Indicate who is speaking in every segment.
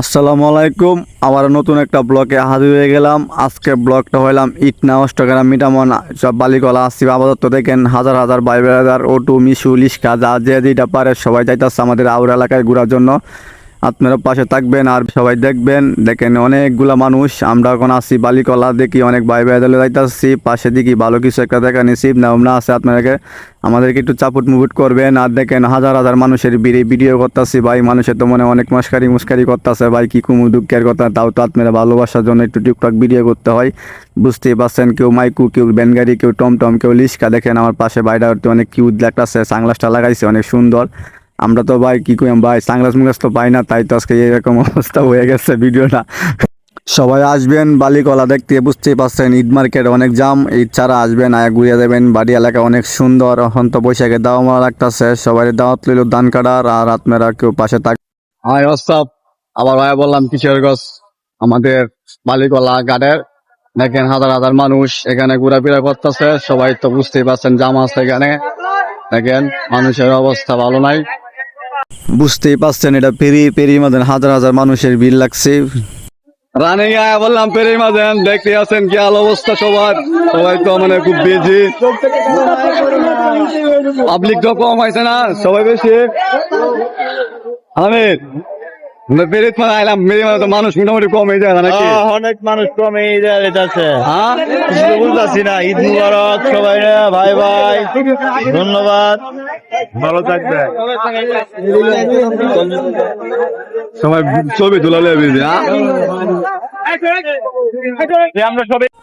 Speaker 1: আসসালামু আলাইকুম। আবার নতুন একটা ব্লকে হাজির হয়ে গেলাম। আজকে ব্লকটা হইলাম ইটনা অষ্টগ্রাম মিটামন সব বালিকলা আসছি আপাতত দেখেন হাজার হাজার বাই হাজার ওটু, মিশু লিস্কা যা যে যেটা পারে সবাই যাইতেছে আমাদের আউর এলাকায় ঘোরার জন্য। আপনারা পাশে থাকবেন আর সবাই দেখবেন। দেখেন অনেকগুলা মানুষ, আমরা এখন আসি বালিকলা, দেখি অনেক ভাই বেড়াদালে যাইতেছি। পাশে দেখি ভালো কিছু একটা দেখা নিছি না না আছে আপনাদেরকে। আমাদেরকে একটু চাপুট মুপুট করবেন। আর দেখেন হাজার হাজার মানুষের ভিড়ে ভিডিও করতেছি। ভাই, মানুষের তো মনে অনেক মস্কারি মুস্কারি করতেছে। ভাই, কি কুমু দুঃখের কথা, তাও তো আপনারা ভালোবাসার জন্য একটু টুকটাক ভিডিও করতে হয়। বুঝতেই পারছেন, কেউ মাইকু, কেউ ব্যানগাড়ি কেউ টমটম, কেউ লিস্কা দেখেন আমার পাশে বাইরে অনেক কিউট লাগতেছে সাংলাসটা লাগাইছে, অনেক সুন্দর। আমরা তো ভাই কি কইম ভাই, সাংলাস মুংলাস তো পাই না, তাই তো আজকে এরকম অবস্থা হয়ে গেছে ভিডিওটা। সবাই আসবেন, বালিকলা দেখতে, বুঝতেই পারছেন, ঈদ মার্কেট অনেক জাম, ঈদ ছাড়া আসবেন, আয়া ঘুরিয়ে দেবেন, বাড়ি এলাকা অনেক সুন্দর, এখন তো বৈশাখে দাওয়া মারা লাগতেছে, সবাই দাওয়াত লইল দান কাটার, আর আপনারা কেউ পাশে থাক হাই হোয়াটসঅ্যাপ আবার ভাই বললাম কিশোরগঞ্জ আমাদের বালিকলা ঘাটের দেখেন হাজার হাজার মানুষ এখানে ঘোরাফেরা করতেছে, সবাই তো বুঝতেই পারছেন জাম আছে এখানে। দেখেন, মানুষের অবস্থা ভালো নাই। বুঝতেই পারছেন, এটা পেরি পেরি মাদেন হাজার হাজার মানুষের ভিড় লাগছে। রানে আয় বললাম পেরি মাদেন দেখতে আছেন কি আল অবস্থা সবার। সবাই তো মানে খুব বিজি পাবলিক তো কম হয়েছে না, সবাই বেশি। আমির মানে আইলাম মেরে মানে তো মানুষ মোটামুটি কমে হয়ে যায় নাকি?
Speaker 2: অনেক মানুষ কমে যেতেছে
Speaker 1: হ্যাঁ?
Speaker 2: কিছু বুঝতেছি না ঈদ মুবারক সবাই ভাই ভাই ধন্যবাদ। ভালো থাকবে।
Speaker 1: সবাই ছবি তোলালে বিজি হ্যাঁ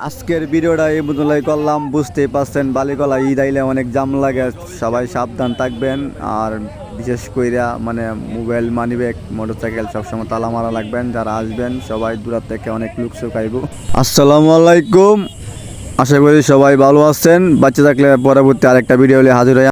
Speaker 1: আজকের ভিডিওটা এই মতলাই করলাম, বুঝতেই পারছেন বালিকলা ঈদ আইলে অনেক জাম লাগে, সবাই সাবধান থাকবেন, আর বিশেষ কইরা মানে মোবাইল মানিব্যাগ মোটরসাইকেল সবসময় তালা মারা লাগবেন, যারা আসবেন, সবাই দূরার থেকে অনেক লুক শুকাইব। আসসালামু আলাইকুম, আশা করি সবাই ভালো আছেন বাচ্চা থাকলে পরবর্তী আরেকটা ভিডিও হলে হাজির হয়ে